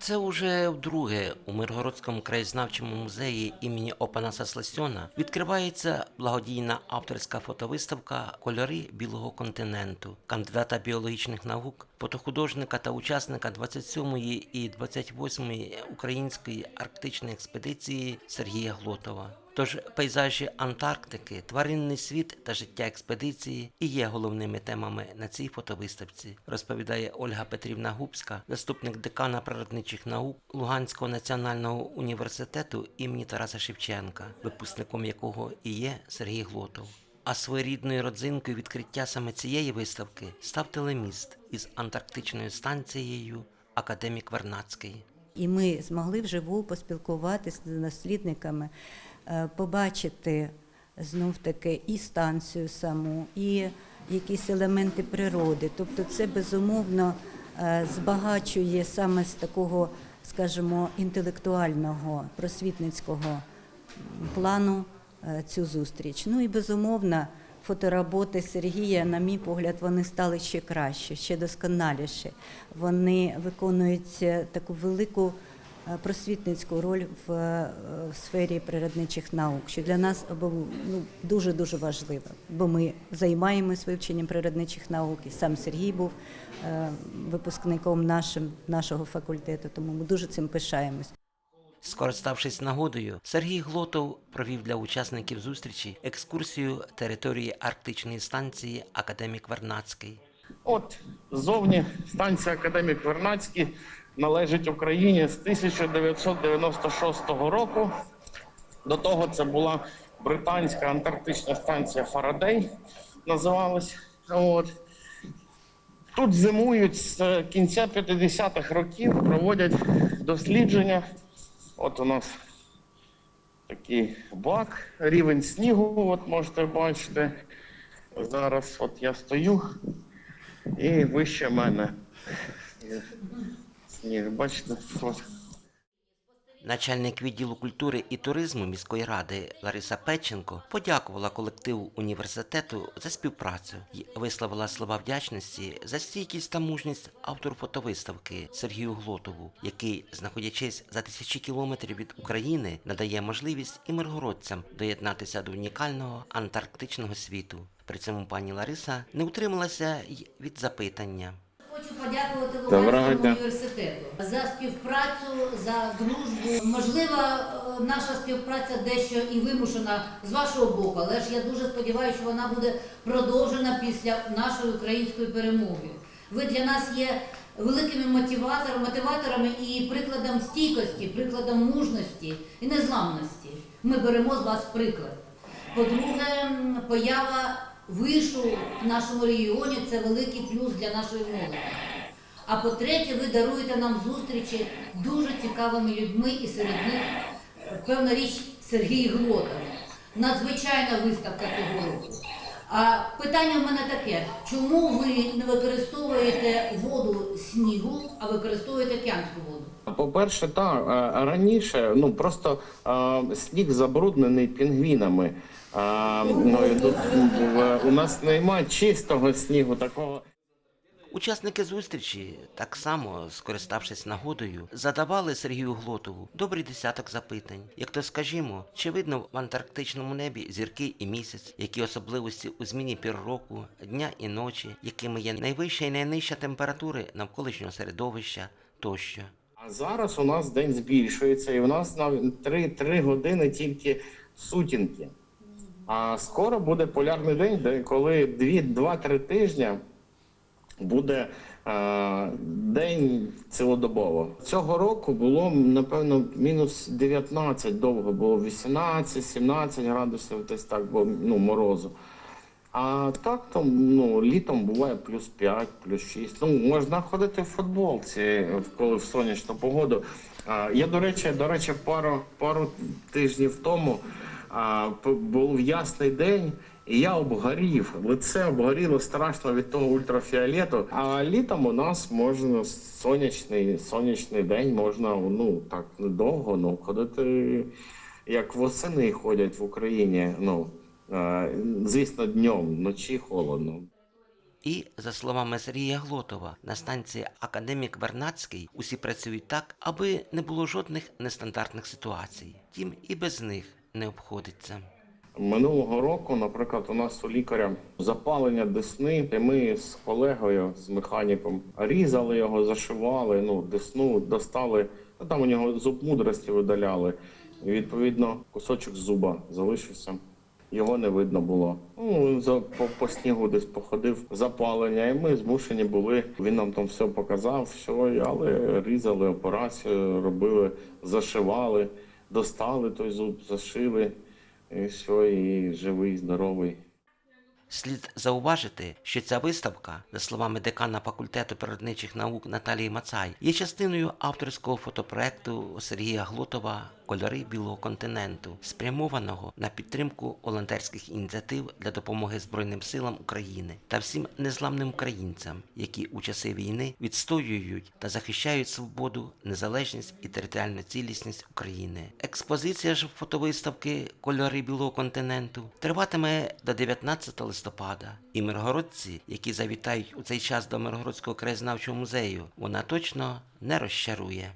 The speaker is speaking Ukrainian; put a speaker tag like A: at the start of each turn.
A: Це уже вдруге у Миргородському краєзнавчому музеї імені Опанаса Сласьона відкривається благодійна авторська фотовиставка Кольори білого континенту кандидата біологічних наук, фотохудожника та учасника 27-ї і 28-ї української арктичної експедиції Сергія Глотова. Тож пейзажі Антарктики, тваринний світ та життя експедиції і є головними темами на цій фотовиставці, розповідає Ольга Петрівна Губська, заступник декана природничих наук Луганського національного університету імені Тараса Шевченка, випускником якого і є Сергій Глотов. А своєрідною родзинкою відкриття саме цієї виставки став телеміст із антарктичною станцією Академік Вернацький.
B: І ми змогли вживу поспілкуватися з дослідниками, е, побачити знов таки і станцію саму, і якісь елементи природи. Тобто, це безумовно е, збагачує саме з такого, скажімо, інтелектуального просвітницького плану е, цю зустріч. Ну і безумовно, фотороботи Сергія, на мій погляд, вони стали ще краще, ще досконаліші. Вони виконують е, таку велику е, просвітницьку роль в, е, в сфері природничих наук, що для нас було ну, дуже дуже важливо, бо ми займаємось вивченням природничих наук. І сам Сергій був е, випускником нашим, нашого факультету, тому ми дуже цим пишаємось.
A: Скориставшись нагодою, Сергій Глотов провів для учасників зустрічі екскурсію території Арктичної станції Академік Вернацький.
C: От ззовні станція Академік Вернацький належить Україні з 1996 року. До того це була британська антарктична станція Фарадей, називалась. От. Тут зимують з кінця 50-х років, проводять дослідження. От у нас такий бак, рівень снігу, от можете бачити. Зараз от я стою і вище мене. Сніг, бачите, от.
A: Начальник відділу культури і туризму міської ради Лариса Печенко подякувала колективу університету за співпрацю і висловила слова вдячності за стійкість та мужність автору фотовиставки Сергію Глотову, який, знаходячись за тисячі кілометрів від України, надає можливість і миргородцям доєднатися до унікального антарктичного світу. При цьому пані Лариса не утрималася й від запитання.
D: Хочу подякувати Луганському університету за співпрацю, за дружбу. Можливо, е, наша співпраця дещо і вимушена з вашого боку, але ж я дуже сподіваюся, що вона буде продовжена після нашої української перемоги. Ви для нас є великими мотиваторами, мотиваторами і прикладом стійкості, прикладом мужності і незламності. Ми беремо з вас приклад. По-друге, поява вишу в нашому регіоні це великий плюс для нашої молоді. А по-третє, ви даруєте нам зустрічі дуже цікавими людьми і серед них, певна річ, Сергій Глотов. Надзвичайна виставка цього року. А питання в мене таке: чому ви не використовуєте воду снігу, а використовуєте океанську воду?
C: По-перше, так, е, раніше ну просто а, сніг забруднений пінгвінами. А, ну, тут, е, у нас немає чистого снігу такого.
A: Учасники зустрічі, так само скориставшись нагодою, задавали Сергію Глотову добрий десяток запитань. Як то скажімо, чи видно в антарктичному небі зірки і місяць, які особливості у зміні пір року, дня і ночі, якими є найвища і найнижча температури навколишнього середовища тощо.
C: А зараз у нас день збільшується, і у нас на 3, 3 години тільки сутінки. А скоро буде полярний день, де коли 2-3 тижні буде е, день цілодобово. Цього року було, напевно, мінус 19 довго, було 18-17 градусів, десь так, бо ну, морозу. А так там ну, літом буває плюс 5, плюс 6. Ну, можна ходити в футболці, коли в сонячну погоду. А, я, до речі, до речі, пару, пару тижнів тому а, був ясний день, і я обгорів. Лице обгоріло страшно від того ультрафіолету. А літом у нас можна сонячний, сонячний день, можна ну так недовго, ну ходити як восени ходять в Україні. Ну, Е, Звісно, днем, вночі холодно.
A: І, за словами Сергія Глотова, на станції Академік Вернадський усі працюють так, аби не було жодних нестандартних ситуацій. Тім і без них не обходиться.
C: Минулого року, наприклад, у нас у лікаря запалення десни, і ми з колегою, з механіком, різали його, зашивали, ну, десну достали, ну, там у нього зуб мудрості видаляли. І, відповідно, кусочок зуба залишився. Його не видно було. Ну, за, по, по снігу десь походив запалення, і ми змушені були. Він нам там все показав, все, але різали операцію, робили, зашивали, достали той зуб, зашили. І все, і живий, здоровий.
A: Слід зауважити, що ця виставка, за словами декана факультету природничих наук Наталії Мацай, є частиною авторського фотопроекту Сергія Глотова Кольори білого континенту, спрямованого на підтримку волонтерських ініціатив для допомоги Збройним силам України та всім незламним українцям, які у часи війни відстоюють та захищають свободу, незалежність і територіальну цілісність України. Експозиція ж фотовиставки Кольори білого континенту триватиме до 19 листопада. І миргородці, які завітають у цей час до Миргородського краєзнавчого музею, вона точно не розчарує.